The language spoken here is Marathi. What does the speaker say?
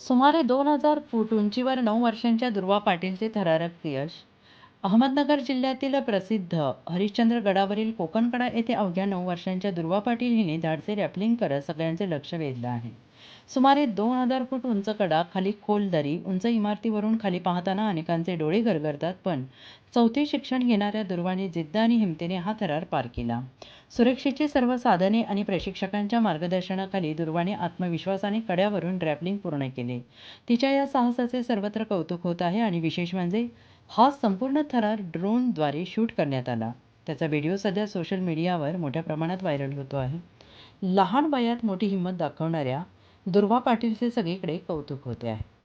सुमारे दोन हजार फूट उंचीवर नऊ वर्षांच्या दुर्वा पाटीलचे थरारक यश. अहमदनगर जिल्ह्यातील प्रसिद्ध हरिश्चंद्र गडावरील कोकणकडा येथे अवघ्या नऊ वर्षांच्या दुर्वा पाटील हिने धाडसे रॅपलिंग करत सगळ्यांचे लक्ष वेधलं आहे. सुमारे दोन हजार फूट उंच कडा खाली खोल दरी उंच इमारतीवरून खाली पाहताना अनेकांचे डोळे गरगरतात पण चौथी शिक्षण घेणाऱ्या दुर्वाने जिद्द आणि हिमतीने हा थरार पार केला. सुरक्षेची सर्व साधने आणि प्रशिक्षकांच्या मार्गदर्शनाखाली दुर्वाने आत्मविश्वासाने कड्यावरून ड्रॅपलिंग पूर्ण केले. तिच्या या साहसाचे सर्वत्र कौतुक होत आहे आणि विशेष म्हणजे हा संपूर्ण थरार ड्रोनद्वारे शूट करण्यात आला. त्याचा व्हिडिओ सध्या सोशल मीडियावर मोठ्या प्रमाणात व्हायरल होतो आहे. लहान वयात मोठी हिंमत दाखवणाऱ्या दुर्वा पाटीलचे सगळीकडे कौतुक होते आहे.